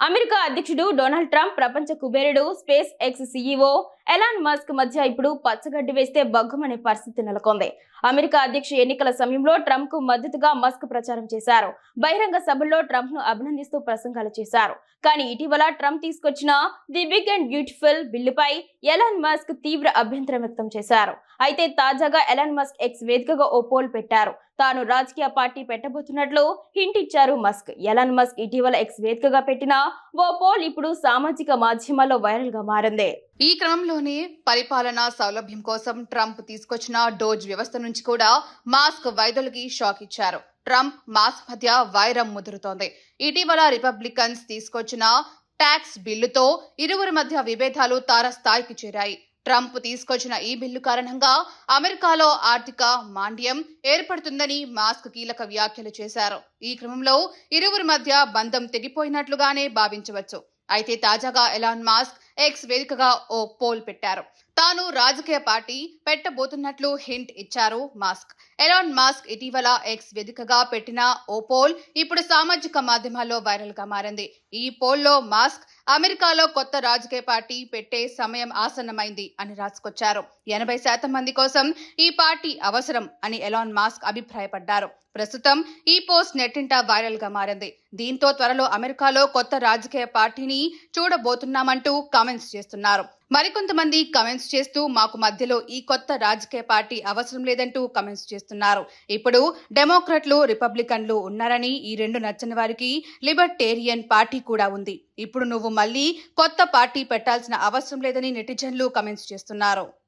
America అధ్యక్షుడు Donald Trump ప్రపంచ కుబేరుడు SpaceX CEO Elon Musk మధ్య ఇప్పుడు పచ్చగడ్డి వేస్తే బగ్గుమనే పరిస్థితి నెలకొంది. అమెరికా అధ్యక్ష ఎన్నికల సమయంలో ట్రంప్కు మద్దతుగా మస్క్ ప్రచారం చేశారు. బహిరంగ సభల్లో ట్రంప్ను అభినందిస్తూ ప్రసంగాలు చేశారు. కానీ ఇటీవల ట్రంప్ తీసుకొచ్చిన ది బిగ్ అండ్ బ్యూటిఫుల్ బిల్లుపై ఎలాన్ మస్క్ తీవ్ర అభ్యంతరం వ్యక్తం చేశారు. అయితే తాజాగా ఎలాన్ మస్క్ ఎక్స్ వేదికగా ఓ పోల్ పెట్టారు. తాను రాజకీయ పార్టీ పెట్టబోతున్నట్లు హింట్ ఇచ్చారు మస్క్. ఎలాన్ మస్క్ ఇటీవల ఎక్స్ వేదికగా పెట్టిన ఓ పోల్ ఇప్పుడు సామాజిక మాధ్యమాల్లో వైరల్గా మారింది. ఈ క్రమంలోనే పరిపాలనా సౌలభ్యం కోసం ట్రంప్ తీసుకొచ్చిన డోజ్ వ్యవస్థ నుంచి కూడా మాస్క్ వైద్యులకి షాక్ ఇచ్చారు. ట్రంప్ మాస్క్ మధ్య వైరం ముదురుతోంది. ఇటీవల రిపబ్లికన్స్ తీసుకొచ్చిన ట్యాక్స్ బిల్లుతో ఇరువురి మధ్య విభేదాలు తారస్థాయికి చేరాయి. ట్రంప్ తీసుకొచ్చిన ఈ బిల్లు కారణంగా అమెరికాలో ఆర్థిక మాండ్యం ఏర్పడుతుందని మాస్క్ కీలక వ్యాఖ్యలు చేశారు. ఈ క్రమంలో ఇరువురి మధ్య బంధం తెగిపోయినట్లుగానే భావించవచ్చు. అయితే తాజాగా ఎలాన్ మాస్క్ ఎక్స్ వేదికగా ఓ పోల్ పెట్టారు. తాను రాజకీయ పార్టీ పెట్టబోతున్నట్లు హింట్ ఇచ్చారు మాస్క్. ఎలాన్ మాస్క్ ఇటీవల ఎక్స్ వేదికగా పెట్టిన ఓ పోల్ ఇప్పుడు సామాజిక మాధ్యమాల్లో వైరల్గా మారింది. ఈ పోల్లో మాస్క్ అమెరికాలో కొత్త రాజకీయ పార్టీ పెట్టే సమయం ఆసన్నమైంది అని రాసుకొచ్చారు. ఎనభై శాతం మంది కోసం ఈ పార్టీ అవసరం అని ఎలాన్ మాస్క్ అభిప్రాయపడ్డారు. ప్రస్తుతం ఈ పోస్ట్ నెట్టింట వైరల్గా మారింది. దీంతో త్వరలో అమెరికాలో కొత్త రాజకీయ పార్టీని చూడబోతున్నామంటూ కామెంట్స్ చేస్తున్నారు. మరికొంతమంది కమెంట్స్ చేస్తూ మాకు మధ్యలో ఈ కొత్త రాజకీయ పార్టీ అవసరం లేదంటూ కమెంట్స్ చేస్తున్నారు. ఇప్పుడు డెమోక్రట్లు రిపబ్లికన్లు ఉన్నారని ఈ రెండు నచ్చని వారికి లిబర్టేరియన్ పార్టీ కూడా ఉంది. ఇప్పుడు నువ్వు మళ్ళీ కొత్త పార్టీ పెట్టాల్సిన అవసరం లేదని నెటిజన్లు కమెంట్స్ చేస్తున్నారు.